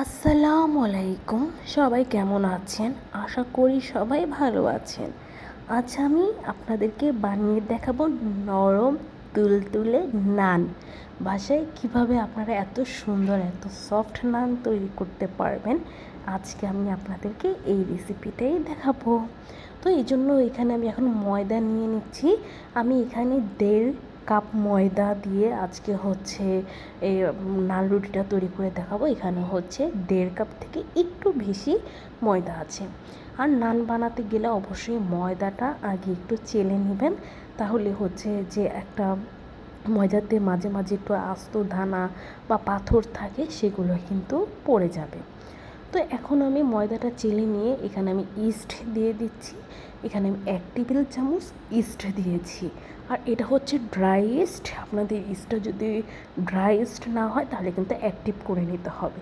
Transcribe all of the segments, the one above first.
আসসালামু আলাইকুম। সবাই কেমন আছেন? আশা করি সবাই ভালো আছেন। আজ আমি আপনাদেরকে বানিয়ে দেখাবো নরম তুলতুলে নান। বাসায় কীভাবে আপনারা এত সুন্দর, এত সফট নান তৈরি করতে পারবেন, আজকে আমি আপনাদেরকে এই রেসিপিটাই দেখাবো। তো এই জন্য এখানে আমি এখন ময়দা নিয়ে নিচ্ছি। আমি এখানে দেড় কাপ ময়দা দিয়ে আজকে হচ্ছে এই নান রুটিটা তৈরি করে দেখাবো। এখানে হচ্ছে দেড় কাপ থেকে একটু বেশি ময়দা আছে। আর নান বানাতে গেলে অবশ্যই ময়দাটা আগে একটু চেলে নেবেন। তাহলে হচ্ছে যে একটা ময়দাতে মাঝে মাঝে একটু আস্ত দানা বা পাথর থাকে সেগুলো কিন্তু পড়ে যাবে। তো এখন আমি ময়দাটা চেলে নিয়ে এখানে আমি ইস্ট দিয়ে দিচ্ছি। এখানে আমি এক টেবিল চামচ ইস্ট দিয়েছি। আর এটা হচ্ছে ড্রাই ইস্ট। আপনাদের ইস্টটা যদি ড্রাই ইস্ট না হয়, তাহলে কিন্তু অ্যাক্টিভ করে নিতে হবে।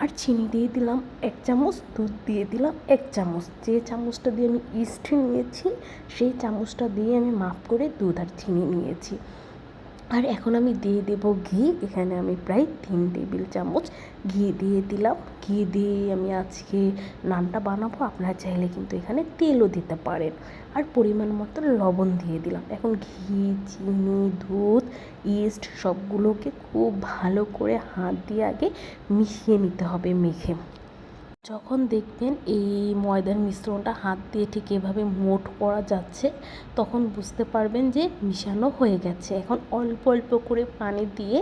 আর চিনি দিয়ে দিলাম এক চামচ, দুধ দিয়ে দিলাম এক চামচ। যে চামচটা দিয়ে আমি ইস্ট নিয়েছি, সেই চামচটা দিয়ে আমি মাপ করে দুধ আর চিনি নিয়েছি। আর এখন আমি দিয়ে দেব ঘি। এখানে আমি প্রায় তিন টেবিল চামচ ঘি দিয়ে দিলাম। ঘি দিয়ে আমি আজকে নানটা বানাবো। আপনারা চাইলে কিন্তু এখানে তেলও দিতে পারেন। আর পরিমাণ মতো লবণ দিয়ে দিলাম। এখন ঘি, চিনি, দুধ ইস্ট সবগুলোকে খুব ভালো করে হাত দিয়ে আগে মিশিয়ে নিতে হবে মেখে। যখন দেখবেন এই ময়দার মিশ্রণটা হাত দিয়ে ঠিক এভাবে মোট করা যাচ্ছে, তখন বুঝতে পারবেন যে মিশানো হয়ে গেছে। এখন অল্প অল্প করে পানি দিয়ে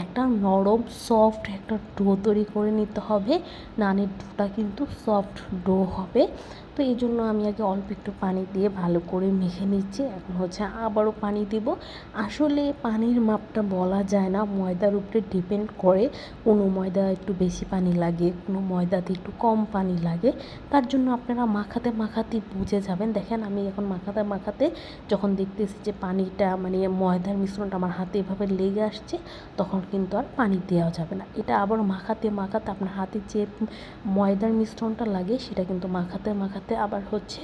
একটা নরম সফট একটা ডো তৈরি করে নিতে হবে। নানের ডোটা কিন্তু সফট ডো হবে। তো এই জন্য আমি আগে অল্প একটু পানি দিয়ে ভালো করে মেখে নিচ্ছি। এখন হচ্ছে আবারও পানি দিব। আসলে পানির মাপটা বলা যায় না। ময়দার উপরে ডিপেন্ড করে কোনো ময়দা একটু বেশি পানি লাগে, কোনো ময়দাতে একটু কম পানি লাগে। তার জন্য আপনারা মাখাতে মাখাতে বুঝে যাবেন। দেখেন আমি এখন মাখাতে মাখাতে যখন দেখতেছি যে পানিটা মানে ময়দার মিশ্রণটা আমার হাতে এভাবে লেগে আসছে, তখন কিন্তু আর পানি দেওয়া যাবে না। এটা আবার মাখাতে মাখাতে আপনার হাতে যে ময়দার মিশ্রণটা লাগে, সেটা কিন্তু মাখাতে মাখাতে সাথে আবার হচ্ছে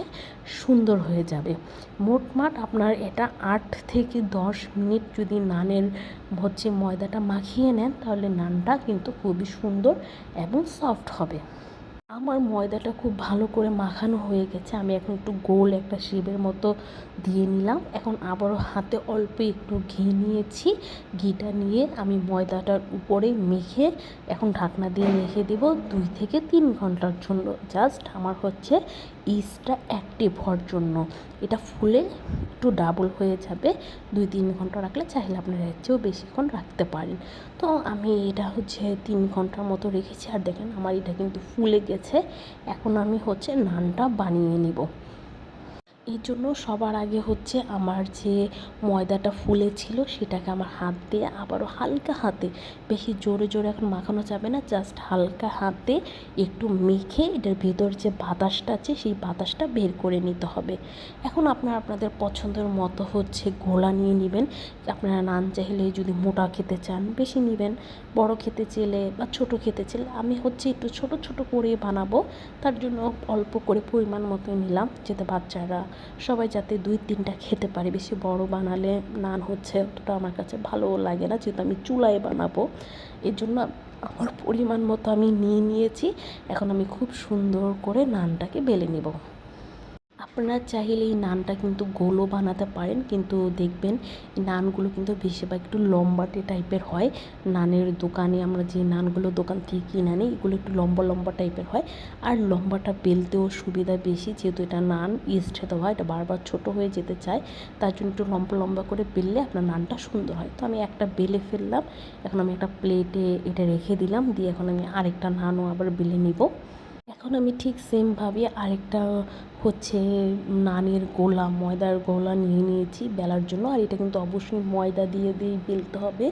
সুন্দর হয়ে যাবে। মোটমাট আপনার এটা আট থেকে দশ মিনিট যদি নানের হচ্ছে ময়দাটা মাখিয়ে নেন, তাহলে নানটা কিন্তু খুবই সুন্দর এবং সফট হবে। আমার ময়দাটা খুব ভালো করে মাখানো হয়ে গেছে। আমি এখন একটু গোল একটা শেপের মতো দিয়ে নিলাম। এখন আবারও হাতে অল্প একটু ঘি নিয়েছি। ঘিটা নিয়ে আমি ময়দাটার উপরে মেখে এখন ঢাকনা দিয়ে রেখে দেব দুই থেকে তিন ঘণ্টার জন্য। জাস্ট আমার হচ্ছে ইস্টটা অ্যাক্টিভ হওয়ার জন্য। এটা ফুলে একটু ডাবল হয়ে যাবে। দুই তিন ঘণ্টা রাখলে চাইলে আপনারা এর চেয়েও বেশিক্ষণ রাখতে পারেন। তো আমি এটা হচ্ছে তিন ঘণ্টার মতো রেখেছি। আর দেখেন আমার এটা কিন্তু ফুলে গেছে। এখন আমি হচ্ছে নানটা বানিয়ে নিব। এই জন্য সবার আগে হচ্ছে আমার যে ময়দাটা ফুলে ছিল সেটাকে আমার হাত দিয়ে আবারও হালকা হাতে, বেশি জোরে জোরে এখন মাখানো যাবে না জাস্ট হালকা হাতে একটু মেখে এটার ভেতর যে বাতাসটা আছে সেই বাতাসটা বের করে নিতে হবে। এখন আপনারা আপনাদের পছন্দের মতো হচ্ছে গোলা নিয়ে নেবেন। আপনারা নান চাইলে যদি মোটা খেতে চান বেশি নেবেন, বড় খেতে চেলে বা ছোট খেতে চেলে আমি হচ্ছে একটু ছোট ছোট করে বানাবো, তার জন্য অল্প করে পরিমাণ মতো নিলাম, যাতে বাচ্চারা সবাই যাতে দুই তিনটা খেতে পারে। বেশি বড় বানালে নান হচ্ছে অতটা আমার কাছে ভালো লাগে না, যেহেতু আমি চুলায় বানাবো। এর জন্য আমার পরিমাণ মতো আমি নিয়ে নিয়েছি। এখন আমি খুব সুন্দর করে নানটাকে বেলে নেব। আপনারা চাইলে এই নানটা কিন্তু গোলও বানাতে পারেন, কিন্তু দেখবেন নানগুলো কিন্তু বেশিরভাগ একটু লম্বাটে টাইপের হয়। নানের দোকানে আমরা যে নানগুলো দোকান থেকে কিনে আনি, এগুলো একটু লম্বা লম্বা টাইপের হয়। আর লম্বাটা বেলতেও সুবিধা বেশি, যেহেতু এটা নান ইস্টে দেওয়া এটা বারবার ছোট হয়ে যেতে চায়, তার জন্য একটু লম্বা লম্বা করে বেললে আপনার নানটা সুন্দর হয়। তো আমি একটা বেলে ফেললাম, এখন আমি একটা প্লেটে এটা রেখে দিলাম, দিয়ে এখন আমি আরেকটা নানও আবার বেলে নিব। এখন আমি ঠিক সেমভাবে আরেকটা হচ্ছে নানের গোলা, ময়দার গোলা নিয়ে নিয়েছি বেলার জন্য। আর এটা কিন্তু অবশ্যই ময়দা দিয়ে দিয়ে বেলতে হবে।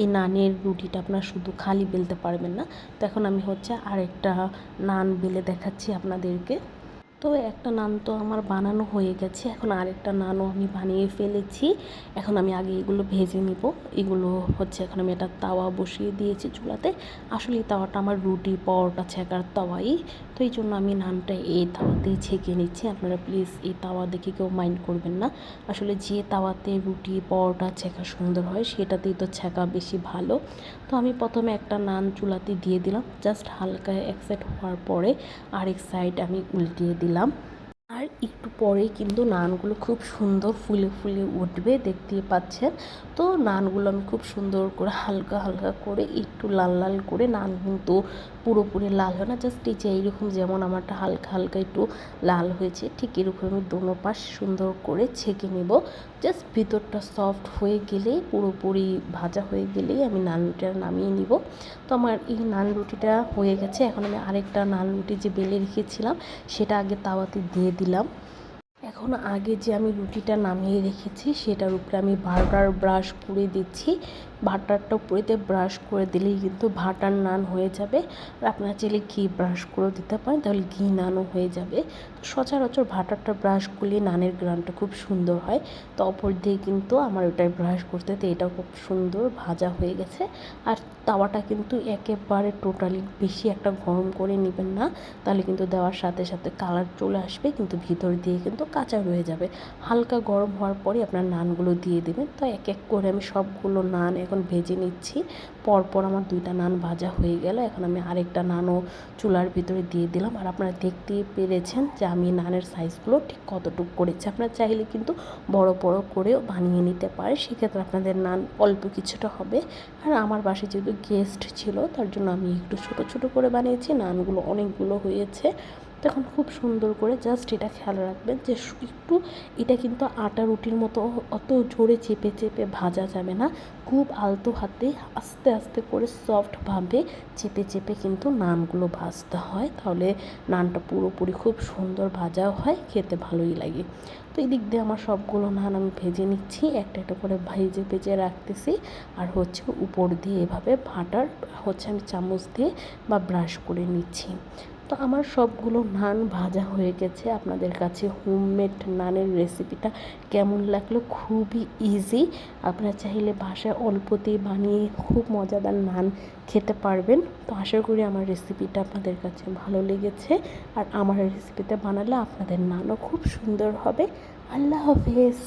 এই নানের রুটিটা আপনার শুধু খালি বেলতে পারবেন না। তো এখন আমি হচ্ছে আরেকটা নান বেলে দেখাচ্ছি আপনাদেরকে। তো একটা নান তো আমার বানানো হয়ে গেছে। এখন আরেকটা নানও আমি বানিয়ে ফেলেছি। এখন আমি আগে এগুলো ভেজে নিব। এগুলো হচ্ছে এখন আমি একটা তাওয়া বসিয়ে দিয়েছি চুলাতে। আসলে তাওয়াটা আমার রুটি, পরোটা, ছেঁকার তাওয়াই। তো এই জন্য আমি নানটা এই তাওয়াতেই ছেঁকে নিচ্ছি। আপনারা প্লিজ এই তাওয়া দেখে কেউ মাইন্ড করবেন না। আসলে যে তাওয়াতে রুটি, পরোটা, ছেঁকা সুন্দর হয়, সেটাতেই তো ছেঁকা বেশি ভালো। তো আমি প্রথমে একটা নান চুলাতে দিয়ে দিলাম। জাস্ট হালকা এক সাইড হওয়ার পরে আরেক সাইড আমি উল্টিয়ে দিলাম। আর একটু পরেই কিন্তু নানগুলো খুব সুন্দর ফুলে ফুলে উঠবে, দেখতেই পাচ্ছেন। তো নানগুলো আমি খুব সুন্দর করে হালকা হালকা করে একটু লাল লাল করে, নান কিন্তু পুরোপুরি লাল হয় না জাস্ট এই যে এইরকম যেমন আমারটা হালকা হালকা একটু লাল হয়েছে, ঠিক এরকম আমি দোনো পাশ সুন্দর করে ছেঁকে নেব। জাস্ট ভিতরটা সফট হয়ে গেলেই পুরোপুরি ভাজা হয়ে গেলেই আমি নান রুটিটা নামিয়ে নিব। তো আমার এই নান রুটিটা হয়ে গেছে, এখন আমি আরেকটা নান রুটি যে বেলে রেখেছিলাম, সেটা আগে তাওয়াতে দিয়ে দিলাম। এখন আগে যে আমি রুটিটা নামিয়ে রেখেছি, সেটার উপরে আমি বারবার ব্রাশ করে দিচ্ছি। বাটারটা উপরেতে ব্রাশ করে দিলেই কিন্তু ভাটার নান হয়ে যাবে। আর আপনারা চাইলে ঘি ব্রাশ করে দিতে পারেন, তাহলে ঘি নানও হয়ে যাবে। সচরাচর ভাটারটা ব্রাশ করলে নানের গ্রানটা খুব সুন্দর হয়। তো অপর দিয়ে কিন্তু আমার ওটাই ব্রাশ করতে, তো এটাও খুব সুন্দর, ভাজা হয়ে গেছে। আর তাওয়াটা কিন্তু একেবারে টোটালি বেশি একটা গরম করে নেবেন না, তাহলে কিন্তু দেওয়ার সাথে সাথে কালার চলে আসবে, কিন্তু ভিতর দিয়ে কিন্তু কাঁচা রয়ে যাবে। হালকা গরম হওয়ার পরে আপনার নানগুলো দিয়ে দেবেন। তো এক এক করে আমি সবগুলো নান এখন ভেজে নিচ্ছি। পরপর আমার দুইটা নান ভাজা হয়ে গেল। এখন আমি আরেকটা নানও চুলার ভিতরে দিয়ে দিলাম। আর আপনারা দেখতেই পেরেছেন যে আমি নানের সাইজগুলো ঠিক কতটুকু করেছি। আপনারা চাইলে কিন্তু বড় বড় করেও বানিয়ে নিতে পারে সেক্ষেত্রে আপনাদের নান অল্প কিছুটা হবে। আর আমার বাসায় যেহেতু গেস্ট ছিল, তার জন্য আমি একটু ছোট ছোট করে বানিয়েছি। নানগুলো অনেকগুলো হয়েছে। তখন খুব সুন্দর করে জাস্ট এটা খেয়াল রাখবেন যে একটু এটা কিন্তু আটা রুটির মতো অত জোরে চেপে চেপে ভাজা যাবে না। খুব আলতো হাতে আস্তে আস্তে করে সফটভাবে চেপে চেপে কিন্তু নানগুলো ভাজতে হয়। তাহলে নানটা পুরোপুরি খুব সুন্দর ভাজাও হয়, খেতে ভালোই লাগে। তো এই দিক দিয়ে আমার সবগুলো নান আমি ভেজে নিচ্ছি, একটা একটা করে ভেজে ভেজে রাখতেছি। আর হচ্ছে উপর দিয়ে এভাবে ভাটার হচ্ছে আমি চামচ দিয়ে বা ব্রাশ করে নিচ্ছি। তো আমার সবগুলো নান ভাজা হয়ে গেছে। আপনাদের কাছে হোমমেড নানের রেসিপিটা কেমন লাগল? খুবই ইজি আপনারা চাইলে বাসায় অল্পতেই বানিয়ে খুব মজাদার নান খেতে পারবেন। তো আশা করি আমার রেসিপিটা আপনাদের কাছে ভালো লেগেছে। আর আমার রেসিপিতে বানালে আপনাদের নানও খুব সুন্দর হবে। আল্লাহ হাফেজ।